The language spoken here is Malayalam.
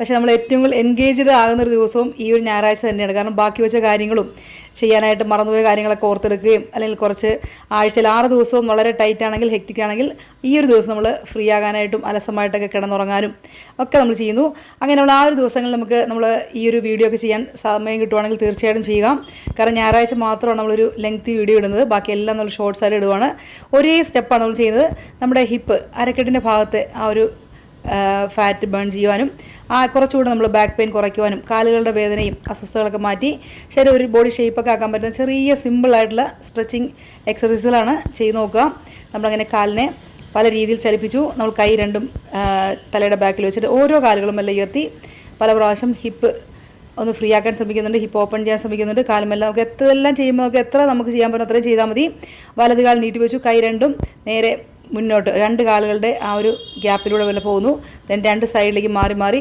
പക്ഷേ നമ്മൾ ഏറ്റവും കൂടുതൽ എൻഗേജ്ഡ് ആകുന്ന ഒരു ദിവസവും ഈ ഒരു ഞായറാഴ്ച തന്നെയാണ്. കാരണം ബാക്കി വെച്ച കാര്യങ്ങളും ചെയ്യാനായിട്ട് മറന്നുപോയ കാര്യങ്ങളൊക്കെ ഓർത്തെടുക്കുകയും അല്ലെങ്കിൽ കുറച്ച് ആഴ്ചയിൽ ആറ് ദിവസവും വളരെ ടൈറ്റ് ആണെങ്കിൽ ഹെക്റ്റിക് ആണെങ്കിൽ ഈ ഒരു ദിവസം നമ്മൾ ഫ്രീ ആകാനായിട്ടും അലസമായിട്ടൊക്കെ കിടന്നുറങ്ങാനും ഒക്കെ നമ്മൾ ചെയ്യുന്നു. അങ്ങനെ നമ്മൾ ആ ഒരു ദിവസങ്ങളിൽ നമുക്ക് നമ്മൾ ഈ ഒരു വീഡിയോ ഒക്കെ ചെയ്യാൻ സമയം കിട്ടുവാണെങ്കിൽ തീർച്ചയായിട്ടും ചെയ്യുക. കാരണം ഞായറാഴ്ച മാത്രമാണ് നമ്മളൊരു ലെങ്തി വീഡിയോ ഇടുന്നത്. ബാക്കി എല്ലാം നമ്മൾ ഷോർട്സ് ആയിട്ട് ഇടുവാണ്. ഒരേ സ്റ്റെപ്പാണ് നമ്മൾ ചെയ്യുന്നത്. നമ്മുടെ ഹിപ്പ് അരക്കെട്ടിന്റെ ഭാഗത്തെ ആ ഒരു ഫാറ്റ് ബേൺ ചെയ്യുവാനും ആ കുറച്ചുകൂടെ നമ്മൾ ബാക്ക് പെയിൻ കുറയ്ക്കുവാനും കാലുകളുടെ വേദനയും അസ്വസ്ഥതകളൊക്കെ മാറ്റി ശരി ഒരു ബോഡി ഷേപ്പൊക്കെ ആക്കാൻ പറ്റുന്ന ചെറിയ സിമ്പിളായിട്ടുള്ള സ്ട്രെച്ചിങ് എക്സസൈസുകളാണ് ചെയ്ത് നോക്കുക. നമ്മളങ്ങനെ കാലിനെ പല രീതിയിൽ ചലിപ്പിച്ചു. നമ്മൾ കൈ രണ്ടും തലയുടെ ബാക്കിൽ വെച്ചിട്ട് ഓരോ കാലുകളും മെല്ലെ ഉയർത്തി പല പ്രാവശ്യം ഹിപ്പ് ഒന്ന് ഫ്രീ ആക്കാൻ ശ്രമിക്കുന്നുണ്ട്. ഹിപ്പ് ഓപ്പൺ ചെയ്യാൻ ശ്രമിക്കുന്നുണ്ട്. കാലുമെല്ലാം നമുക്ക് എത്രയെല്ലാം ചെയ്യുമ്പോൾ നമുക്ക് എത്ര നമുക്ക് ചെയ്യാൻ പറ്റും അത്രയും ചെയ്താൽ മതി. വലത് കാൽ നീട്ടി വെച്ചു. കൈ രണ്ടും നേരെ മുന്നോട്ട് രണ്ട് കാലുകളുടെ ആ ഒരു ഗ്യാപ്പിലൂടെ വല്ല പോകുന്നു. ദെൻ രണ്ട് സൈഡിലേക്ക് മാറി മാറി